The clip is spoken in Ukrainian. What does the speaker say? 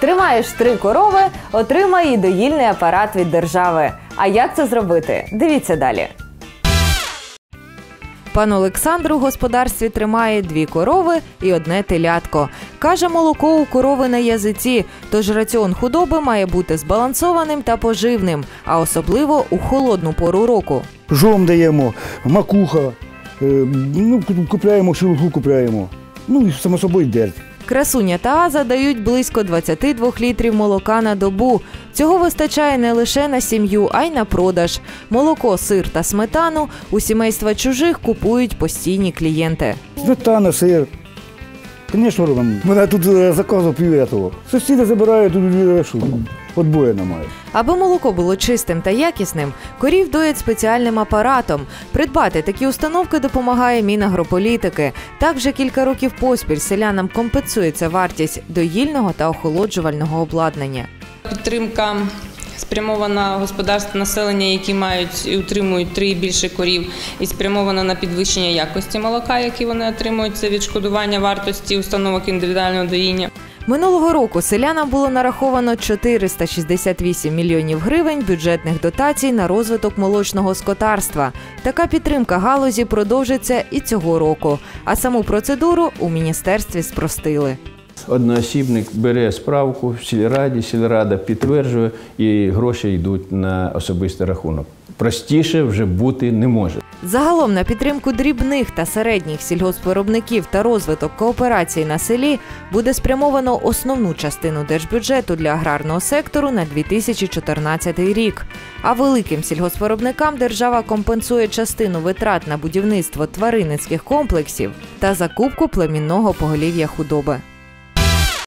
Тримаєш три корови, отримай і доїльний апарат від держави. А як це зробити? Дивіться далі. Пан Олександр у господарстві тримає дві корови і одне телятко. Каже, молоко у корови на язиці, тож раціон худоби має бути збалансованим та поживним, а особливо у холодну пору року. Жом даємо, макуха, е, ну, купляємо шелуху, купляємо. Ну і само собою дерть. Красуня та Аза дають близько 22 літрів молока на добу. Цього вистачає не лише на сім'ю, а й на продаж. Молоко, сир та сметану у сімейства чужих купують постійні клієнти. Сметана, сир. Звісно, робимо. Мене тут е, заказу пів того. Сусіди забирають, тут що, отбоя немає. Аби молоко було чистим та якісним, корів доять спеціальним апаратом. Придбати такі установки допомагає Мінагрополітики. Так вже кілька років поспіль селянам компенсується вартість доїльного та охолоджувального обладнання. Підтримка спрямована господарства населення, які мають і утримують три і більше корів, і спрямована на підвищення якості молока, які вони отримують. Це відшкодування вартості установок індивідуального доїння. Минулого року селянам було нараховано 468 мільйонів гривень бюджетних дотацій на розвиток молочного скотарства. Така підтримка галузі продовжиться і цього року. А саму процедуру у міністерстві спростили. Одноосібник бере справку в сільраді, сільрада підтверджує і гроші йдуть на особистий рахунок. Простіше вже бути не може. Загалом на підтримку дрібних та середніх сільгоспвиробників та розвиток кооперації на селі буде спрямовано основну частину держбюджету для аграрного сектору на 2014 рік. А великим сільгоспвиробникам держава компенсує частину витрат на будівництво тваринницьких комплексів та закупку племінного поголів'я худоби.